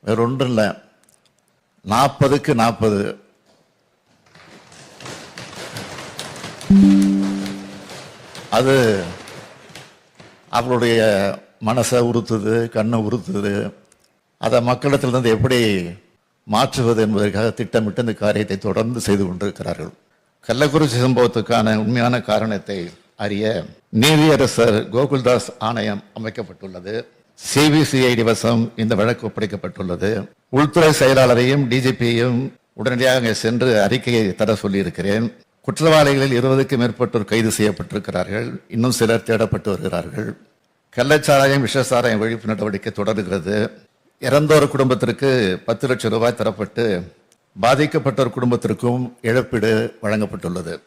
வேற ஒன்றும் இல்லை. நாற்பதுக்கு நாற்பது அது அவர்களுடைய மனசை உறுத்துது கண்ணை உறுத்துது. அதை மக்களிடத்திலிருந்து எப்படி மாற்றுவது என்பதற்காக திட்டமிட்டு இந்த காரியத்தை தொடர்ந்து செய்து கொண்டிருக்கிறார்கள். கள்ளக்குறிச்சி சம்பவத்துக்கான உண்மையான காரணத்தை அறிய நீதியரசர் கோகுல்தாஸ் ஆணையம் அமைக்கப்பட்டுள்ளது. சிபிசிஐடி வசம் இந்த வழக்கு ஒப்படைக்கப்பட்டுள்ளது. உள்துறை செயலாளரையும் டிஜிபியையும் உடனடியாக அங்கே சென்று அறிக்கையை தர சொல்லியிருக்கிறேன். குற்றவாளிகளில் இருபதுக்கும் மேற்பட்டோர் கைது செய்யப்பட்டிருக்கிறார்கள். இன்னும் சிலர் தேடப்பட்டு வருகிறார்கள். கள்ளச்சாராயம் விஷசாராயம் ஒழிப்பு நடவடிக்கை தொடர்கிறது. இறந்தோர் குடும்பத்திற்கு பத்து லட்சம் ரூபாய் தரப்பட்டு பாதிக்கப்பட்டோர் குடும்பத்திற்கும் இழப்பீடு வழங்கப்பட்டுள்ளது.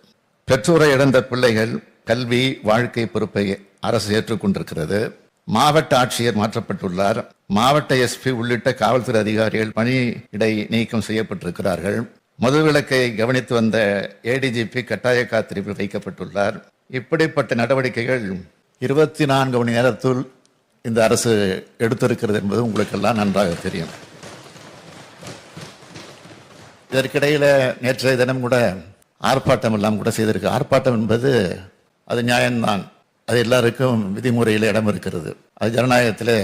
பெற்றோரை இழந்த பிள்ளைகள் கல்வி வாழ்க்கை பொறுப்பை அரசு ஏற்றுக்கொண்டிருக்கிறது. மாவட்ட ஆட்சியர் மாற்றப்பட்டுள்ளார். மாவட்ட எஸ்பி உள்ளிட்ட காவல்துறை அதிகாரிகள் பணி இடை நீக்கம் செய்யப்பட்டிருக்கிறார்கள். மதுவிலக்கை கவனித்து வந்த ஏடிஜிபி கட்டாய காத்திருப்பில் வைக்கப்பட்டுள்ளார். இப்படிப்பட்ட நடவடிக்கைகள் இருபத்தி நான்கு மணி நேரத்துள் இந்த அரசு எடுத்திருக்கிறது என்பது உங்களுக்கெல்லாம் நன்றாக தெரியும். இதற்கிடையில் நேற்றைய தினம் கூட ஆர்ப்பாட்டம் எல்லாம் கூட செய்திருக்கு. ஆர்ப்பாட்டம் என்பது அது நியாயம்தான். அது எல்லாருக்கும் விதிமுறையில் இடம் இருக்கிறது. அது ஜனநாயகத்தில்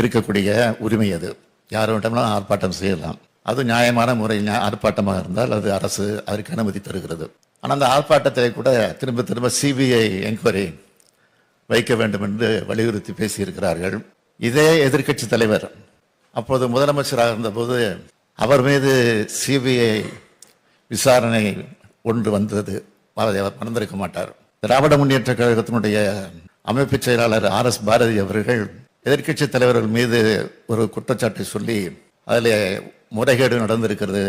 இருக்கக்கூடிய உரிமை அது. யார் வேண்டாமலும் ஆர்ப்பாட்டம் செய்யலாம். அது நியாயமான முறையில் ஆர்ப்பாட்டமாக இருந்தால் அது அரசு அதற்கு அனுமதி தருகிறது. ஆனால் அந்த ஆர்ப்பாட்டத்தை கூட திரும்ப திரும்ப சிபிஐ என்கொயரி வைக்க வேண்டும் என்று வலியுறுத்தி பேசியிருக்கிறார்கள். இதே எதிர்க்கட்சி தலைவர் அப்போது முதலமைச்சராக இருந்தபோது அவர் மீது சிபிஐ விசாரணை ஒன்று வந்தது. அவர் மறந்திருக்க மாட்டார். திராவிட முன்னேற்ற கழகத்தினுடைய அமைப்பு செயலாளர் ஆர் எஸ் பாரதி அவர்கள் எதிர்க்கட்சி தலைவர்கள் மீது ஒரு குற்றச்சாட்டை சொல்லி அதில் முறைகேடு நடந்திருக்கிறது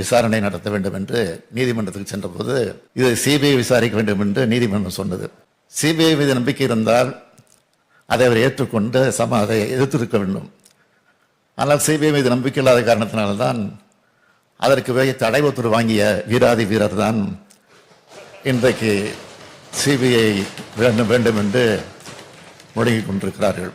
விசாரணை நடத்த வேண்டும் என்று நீதிமன்றத்துக்கு சென்றபோது இது சிபிஐ விசாரிக்க வேண்டும் என்று நீதிமன்றம் சொன்னது. சிபிஐ மீது நம்பிக்கை இருந்தால் அதை அவர் ஏற்றுக்கொண்டு சம அதை எதிர்த்திருக்க வேண்டும். ஆனால் சிபிஐ மீது நம்பிக்கை இல்லாத காரணத்தினால்தான் அதற்கு வேக தடை உத்தரவு வாங்கிய வீராதி வீரர் தான் இன்றைக்கு சிபிஐ வேண்டும் வேண்டும் என்று முடங்கிக் கொண்டிருக்கிறார்கள்.